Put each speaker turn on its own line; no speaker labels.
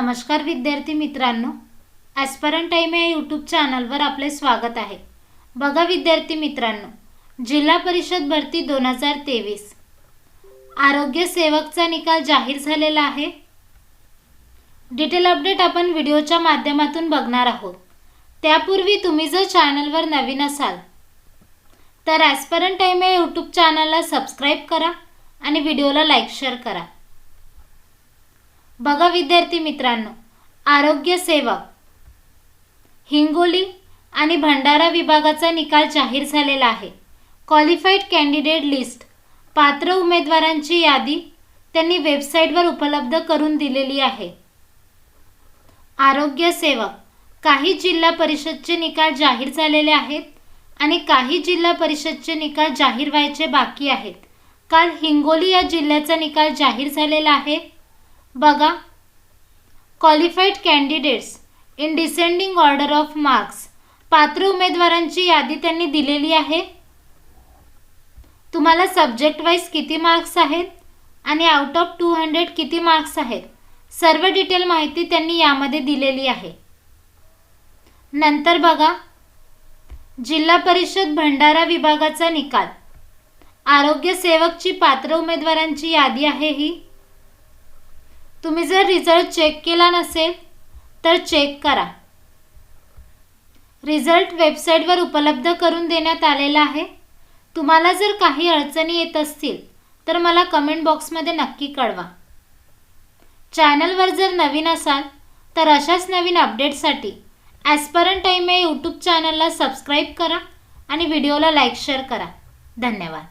नमस्कार विद्यार्थी मित्रांनो ॲस्परन टाईम या यूट्यूब चॅनलवर आपले स्वागत आहे. बघा विद्यार्थी मित्रांनो जिल्हा परिषद भरती दोन हजार तेवीस. आरोग्य सेवकचा निकाल जाहीर झालेला आहे. डिटेल अपडेट आपण व्हिडिओच्या माध्यमातून बघणार आहोत. त्यापूर्वी तुम्ही जर चॅनलवर नवीन असाल तर ॲस्परन टाईम या यूट्यूब चॅनलला सबस्क्राईब करा आणि व्हिडिओला लाईक शेअर करा. बघा विद्यार्थी मित्रांनो आरोग्य सेवक हिंगोली आणि भंडारा विभागाचा निकाल जाहीर झालेला आहे. क्वालिफाईड कॅन्डिडेट लिस्ट पात्र उमेदवारांची यादी त्यांनी वेबसाईटवर उपलब्ध करून दिलेली आहे. आरोग्य सेवक काही जिल्हा परिषदचे निकाल जाहीर झालेले आहेत आणि काही जिल्हा परिषदचे निकाल जाहीर व्हायचे बाकी आहेत. काल हिंगोली या जिल्ह्याचा निकाल जाहीर झालेला आहे. बघा. Qualified candidates in descending order of marks पात्र उमेदवारांची यादी त्यांनी दिलेली आहे. तुम्हाला सब्जेक्ट वाईज किती मार्क्स आहेत? आणि आउट ऑफ टू हंड्रेड किती मार्क्स आहेत? सर्व डिटेल माहिती त्यांनी यामध्ये दिलेली आहे. नंतर बघा. जिल्हा परिषद भंडारा विभागाचा निकाल. आरोग्य सेवकची पात्र उमेदवारांची यादी आहे ही. तुम्ही जर रिझल्ट चेक केला नसेल तर चेक करा. रिझल्ट वेबसाईटवर उपलब्ध करून देण्यात आलेला आहे. तुम्हाला जर काही अडचणी येत असतील तर मला कमेंट बॉक्समध्ये नक्की कळवा. चॅनलवर जर नवीन असाल तर अशाच नवीन अपडेटसाठी ॲस्परंट टाईम या यूट्यूब चॅनलला सबस्क्राईब करा आणि व्हिडिओला लाईक शेअर करा. धन्यवाद.